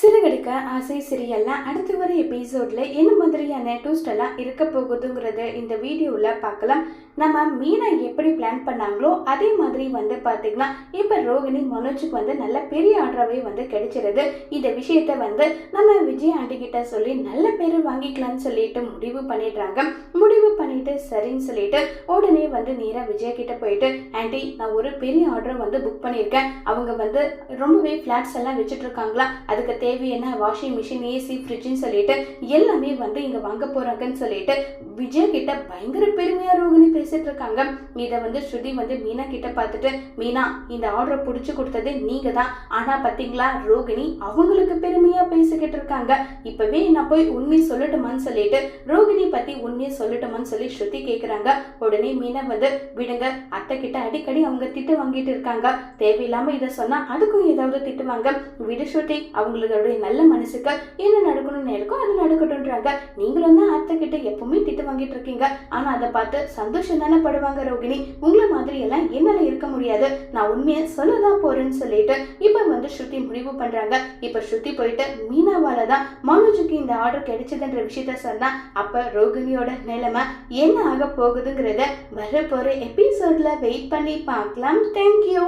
す சிறுகடிக்க ஆசை சிரியல்ல அடுத்து வர எபிசோட்ல என்ன மாதிரியான டூஸ்ட் எல்லாம் இருக்க போகுதுங்கிறத இந்த வீடியோவில் பார்க்கலாம். நம்ம மீனா எப்படி பிளான் பண்ணாங்களோ அதே மாதிரி வந்து பார்த்தீங்கன்னா இப்போ ரோகிணி மனோஜுக்கு வந்து நல்ல பெரிய ஆர்டராகவே வந்து கிடைச்சிருது. இந்த விஷயத்த வந்து நம்ம விஜய் ஆண்டிகிட்ட சொல்லி நல்ல பேர் வாங்கிக்கலாம்னு சொல்லிட்டு முடிவு பண்ணிடுறாங்க. முடிவு பண்ணிட்டு சரின்னு சொல்லிட்டு உடனே வந்து நேராக விஜய் கிட்ட போயிட்டு ஆண்டி நான் ஒரு பெரிய ஆர்டரை வந்து புக் பண்ணியிருக்கேன். அவங்க வந்து ரொம்பவே ஃப்ளாட்ஸ் எல்லாம் வச்சுட்டு இருக்காங்களா? அதுக்கு என்ன வாஷிங் மிஷின் ஏசி ஃப்ரிட்ஜ்னு சொல்லிட்டு எல்லாமே வந்து இங்கே வாங்க போகிறாங்கன்னு சொல்லிட்டு விஜய் கிட்ட பயங்கர பெருமையாக ரோகிணி பேசிட்டு இருக்காங்க. இதை வந்து ஸ்ருதி வந்து மீனா கிட்ட பார்த்துட்டு மீனா இந்த ஆர்டரை பிடிச்சி கொடுத்தது நீங்கள் தான். ஆனால் பார்த்தீங்களா ரோகிணி அவங்களுக்கு பெருமையாக பேசிக்கிட்டு இருக்காங்க. இப்பவே நான் போய் உண்மையை சொல்லட்டுமான்னு சொல்லிட்டு ரோகிணி பற்றி உண்மையை சொல்லட்டுமான்னு சொல்லி ஸ்ருதி கேட்குறாங்க உடனே மீனா வந்து விடுங்க அத்தை கிட்ட அடிக்கடி அவங்க திட்டு வாங்கிட்டு இருக்காங்க. தேவையில்லாமல் இதை சொன்னால் அதுக்கும் ஏதாவது திட்டுவாங்க. விடு ஸ்ருதி அவங்களுடைய நல்ல மனசுக்கு என்ன நடக்கணும்னு இருக்கோ அது நடக்கட்டும்ன்றாங்க. நீங்களும் தான் அத்தை கிட்ட எப்பவுமே திட்டு வாங்கிட்டு இருக்கீங்க. ஆனா அதை பார்த்து சந்தோஷம் தானே படுவாங்க ரோகிணி. உங்களை மாதிரி எல்லாம் என்னால இருக்க முடியாது. நான் உண்மையை சொல்லதான் போறேன்னு சொல்லிட்டு இப்ப வந்து ஸ்ருதி முடிவு பண்றாங்க. இப்ப ஸ்ருதி போயிட்டு மீனாவால தான் மனோஜுக்கு இந்த ஆர்டர் கிடைச்சதுன்ற விஷயத்த சொன்னா அப்ப ரோகிணியோட நிலைமை என்ன ஆக போகுதுங்கிறத வரப்போற எபிசோட்ல வெயிட் பண்ணி பார்க்கலாம். தேங்க்யூ